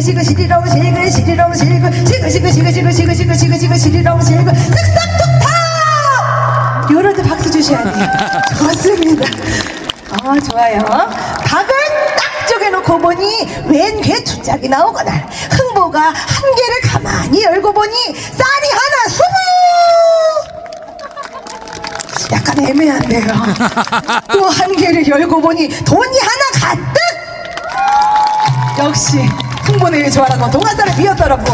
시그 시그 시그 시그 시그 시그 시그 시그 시리롱 시그 쓱싹툭탁 요럴 때 박수 주셔야 돼요 좋습니다 아 좋아요 박을 딱 쪼개놓고 보니 웬괴 두 짝이 나오거나 흥보가 한 개를 가만히 열고 보니 쌀이 하나 수북 약간 애매한데요 또 한 개를 열고 보니 돈이 하나 가득 역시 행복을 위해서 하라고 동화살을 비었더라고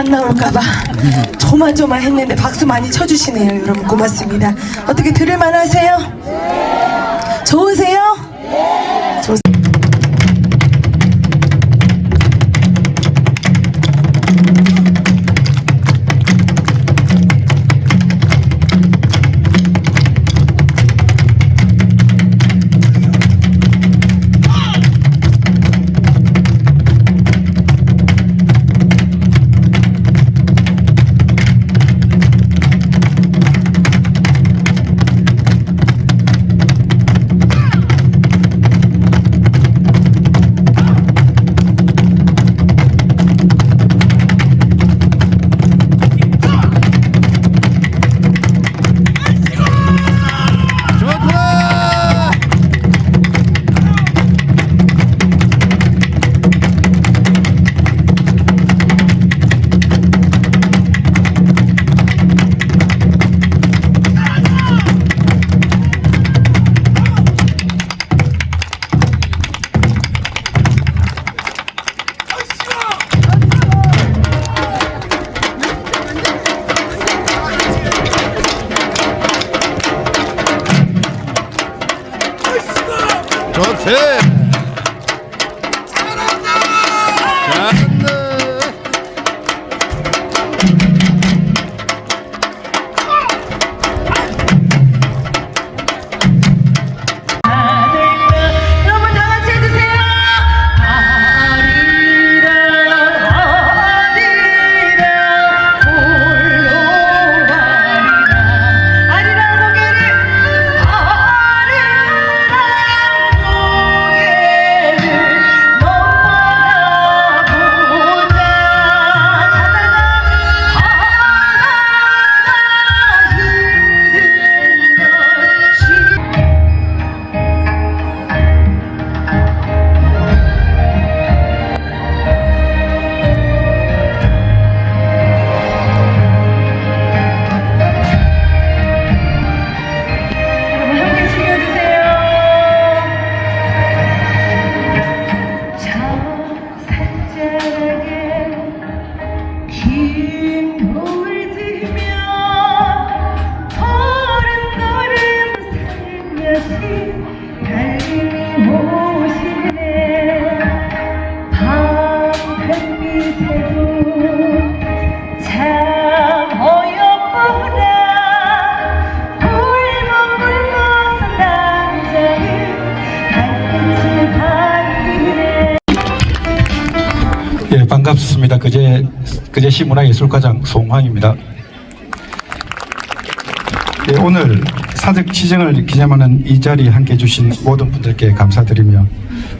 안 나올까봐 조마조마 했는데 박수 많이 쳐주시네요, 여러분 고맙습니다. 어떻게 들을만 하세요? 좋으세요? রথের 반갑습니다. 그제 그제시 문화예술과장 송황입니다. 예, 오늘 사적 지정을 기념하는 이 자리에 함께 해주신 모든 분들께 감사드리며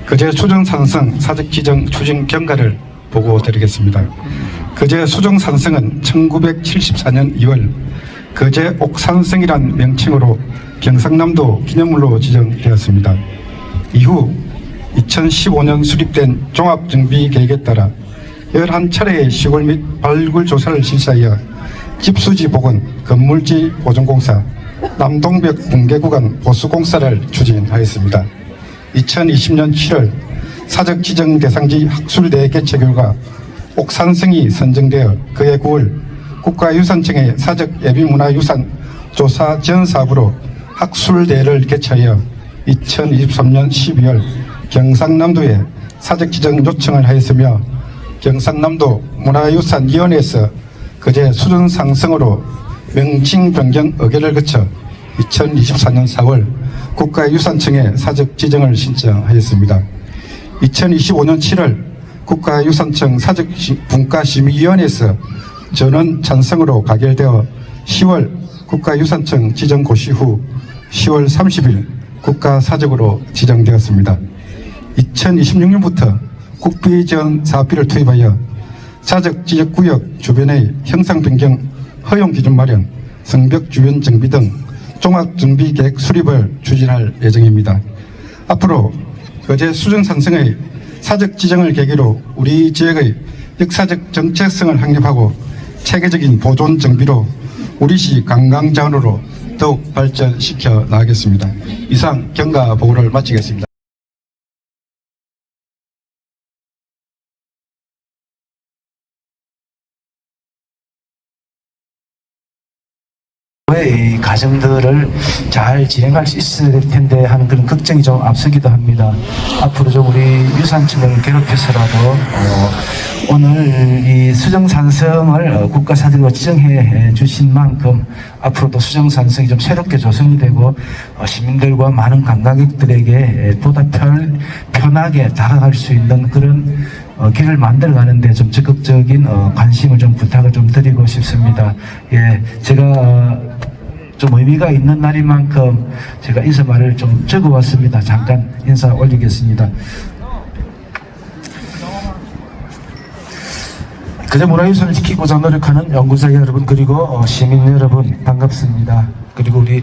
그제 수정 산성 사적 지정 추진 경과를 보고 드리겠습니다. 그제 수정 산성은 1974년 2월 그제 옥산성이란 명칭으로 경상남도 기념물로 지정되었습니다. 이후 2015년 수립된 종합정비계획에 따라 11차례의 시골 및 발굴 조사를 실시하여 집수지 복원, 건물지 보존공사, 남동벽 붕괴구간 보수공사를 추진하였습니다. 2020년 7월 사적 지정 대상지 학술대회 개최 결과 옥산성이 선정되어 그해 9월 국가유산청의 사적 예비문화유산 조사 지원 사업으로 학술대회를 개최하여 2023년 12월 경상남도에 사적 지정 요청을 하였으며 경상남도 문화유산위원회에서 그제 수준 상승으로 명칭 변경 의결을 거쳐 2024년 4월 국가유산청에 사적 지정을 신청하였습니다. 2025년 7월 국가유산청 사적 분과심의위원회에서 전원 찬성으로 가결되어 10월 국가유산청 지정 고시 후 10월 30일 국가사적으로 지정되었습니다. 2026년부터 국비 지원 사업비를 투입하여 사적 지역구역 주변의 형상 변경 허용 기준 마련, 성벽 주변 정비 등 종합 정비 계획 수립을 추진할 예정입니다. 앞으로 거제 수정 산성의 사적 지정을 계기로 우리 지역의 역사적 정체성을 확립하고 체계적인 보존 정비로 우리시 관광 자원으로 더욱 발전시켜 나가겠습니다. 이상 경과 보고를 마치겠습니다. 과정들을 잘 진행할 수될 텐데 하는 그런 걱정이 좀 앞서기도 합니다. 앞으로 좀 우리 유산청을 괴롭혀서라도 어, 오늘 이 수정산성을 어, 국가사들로 지정해 주신 만큼 앞으로도 수정산성이 좀 새롭게 조성이 되고 어, 시민들과 많은 관광객들에게 보다 편, 편하게 다가갈 수 있는 그런 어, 길을 만들어 가는데 좀 적극적인 어, 관심을 좀 부탁을 좀 드리고 싶습니다. 예, 제가 어, 좀 의미가 있는 날인 만큼 제가 인사말을 좀 적어 왔습니다. 잠깐 인사 올리겠습니다. 그제 문화유산을 지키고자 노력하는 연구자 여러분 그리고 어, 시민 여러분 반갑습니다. 그리고 우리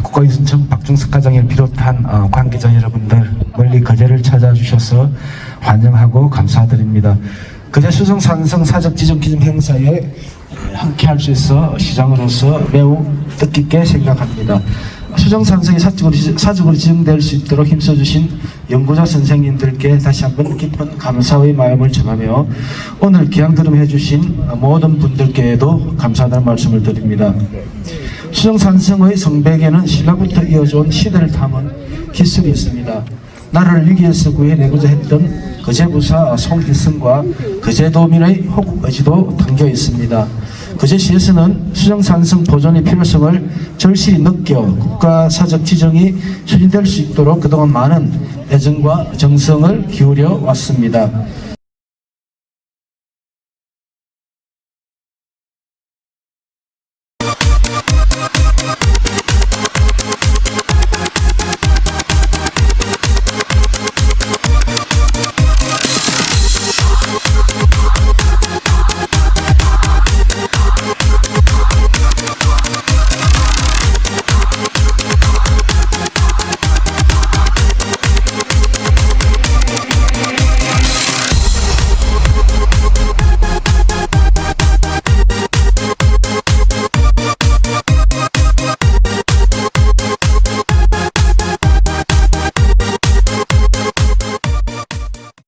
국가유산청 박중석 과장을 비롯한 어, 관계자 여러분들 멀리 거제를 찾아주셔서 환영하고 감사드립니다. 거제 수성 산성 사적 지정 기념 행사에 함께 할 수 있어 시장으로서 매우 뜻깊게 생각합니다. 수정산성이 사적으로, 사적으로 지정될 수 있도록 힘써주신 연구자 선생님들께 다시 한번 깊은 감사의 마음을 전하며 오늘 기양 들음 해주신 모든 분들께도 감사하다는 말씀을 드립니다. 수정산성의 성백에는 신라부터 이어져온 시대를 담은 기술이 있습니다. 나라를 위기에서 구해내고자 했던 거제부사 송희승과 거제도민의 호국 의지도 담겨 있습니다. 거제시에서는 수정산성 보존의 필요성을 절실히 느껴 국가사적 지정이 추진될 수 있도록 그동안 많은 애정과 정성을 기울여 왔습니다.